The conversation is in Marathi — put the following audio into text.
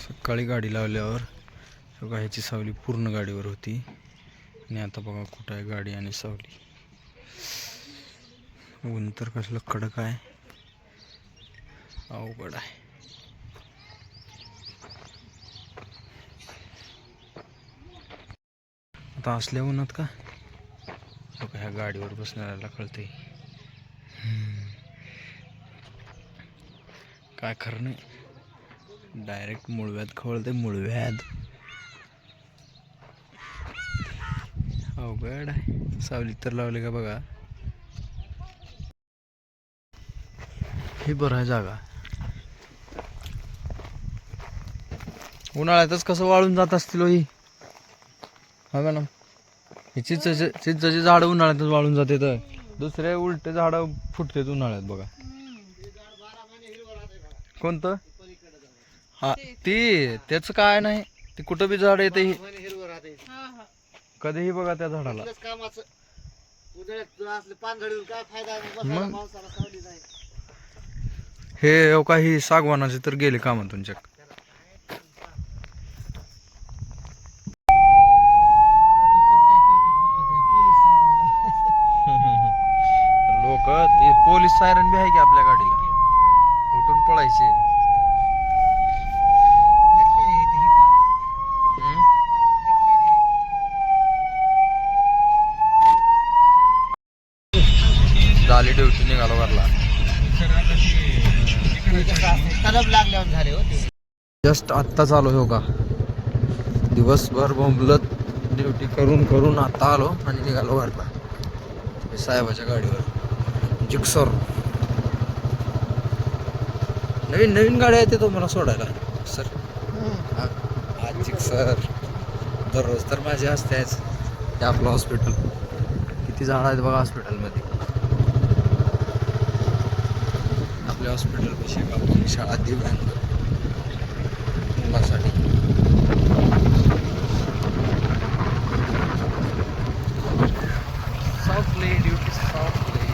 सकाळी गाडी लावल्यावर बघा ह्याची सावली पूर्ण गाडीवर होती. आणि आता बघा कुठं आहे गाडी आणि सावली. ऊन तर कसलं कडक आहे. अवघड आहे. आता असल्या उन्हात का? बघा ह्या गाडीवर बसणाऱ्याला कळते काय खरं नाही. डायरेक्ट मुळव्यात खवळते मुळव्यात. अवघड आहे. सावलीत तर लावले का बघा. हे बरं आहे जागा. उन्हाळ्यातच कसं वाळून जात असतील ही हा मॅडम. ही चिंचची चिंचची झाडं उन्हाळ्यातच वाळून जाते तर. दुसरे उलटे झाडं फुटतेत उन्हाळ्यात बघा. कोणतं? हा ती त्याच काय नाही. ते कुठं बी झाड येते हिरवं राहते. कधीही बघा त्या झाडाला. आपलंच कामाचं. उन्हाळ्यात तुला असले पानझडीवर काय फायदा आहे? मग? बसायला पावसाला सावली नाही. हे काही सागवानाचे तर गेले कामं तुमच्या. लोक ते पोलीस सायरन बी आहे की आपल्या गाडीला? उठून पळायचे नकली आहे ती, ही पण हम्म? नकली आहे. झाली ड्युटी निघालो घरला. हे तलब लागल्यावर झाले हो ते. जस्ट आत्ता चालू हो का दिवसभर बोंबलत ड्युटी करून करून आता आलो आणि निघालो घरला. हे साहेबाच्या गाडीवर. जिक्सर नवीन नवीन गाड्या येते तो मला सोडायला. सर हा आज जिक्सर दररोज तर माझी असतेच ते आपलं हॉस्पिटल किती झाड आहेत बघा हॉस्पिटलमध्ये आपले हॉस्पिटल पैसे आपली शाळा दिव्यांग मुलासाठी सॉफ्टली ड्युटी सॉफ्टली